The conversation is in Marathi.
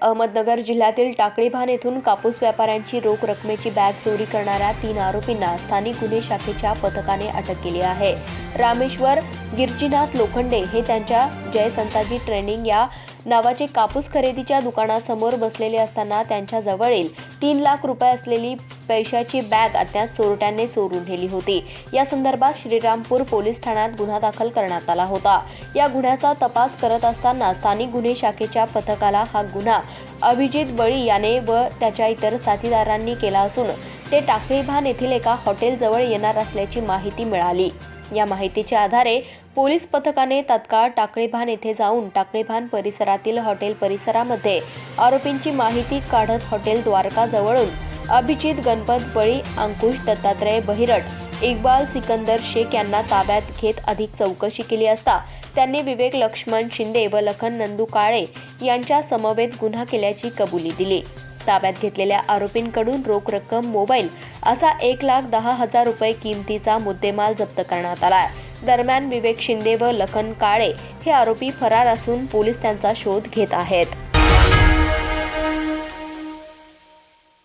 अहमदनगर जिल्ह्यातील टाकळीभान येथून कापूस व्यापाऱ्यांची रोख रकमेची बॅग चोरी करणाऱ्या तीन आरोपींना स्थानिक गुन्हे शाखेच्या पथकाने अटक केली आहे. रामेश्वर गिरजीनाथ लोखंडे हे त्यांच्या जयसंताजी ट्रेनिंग या नावाचे कापूस खरेदीच्या दुकानासमोर बसलेले असताना त्यांच्याजवळील तीन लाख रुपये असलेली पैशाची बॅग अज्ञात चोरट्याने चोरून नेली होती. या संदर्भात श्रीरामपूर पोलीस ठाण्यात गुन्हा दाखल करण्यात आला होता. या गुन्ह्याचा तपास करत असताना स्थानिक गुन्हे शाखेच्या पथकाला हा गुन्हा अभिजित बळी याने व त्याच्या इतर साथीदारांनी केला असून ते टाकळीभान येथील एका हॉटेलजवळ येणार असल्याची माहिती मिळाली. या माहितीच्या आधारे पोलीस पथकाने तत्काळ टाकळीभान येथे जाऊन टाकळीभान परिसरातील हॉटेल परिसरामध्ये आरोपींची माहिती काढत हॉटेल द्वारकाजवळून अभिजित गणपत बळी अंकुश दत्तात्रय बहिरट इक्बाल सिकंदर शेख यांना ताब्यात घेत अधिक चौकशी केली असता त्यांनी विवेक लक्ष्मण शिंदे व लखन नंदू काळे यांच्या समवेत गुन्हा केल्याची कबुली दिली. ताब्यात घेतलेल्या आरोपींकडून रोख रक्कम मोबाईल असा एक लाख दहा हजार रुपये किमतीचा मुद्देमाल जप्त करण्यात आला. दरम्यान विवेक शिंदे व लखन काळे हे आरोपी फरार असून पोलीस त्यांचा शोध घेत आहेत.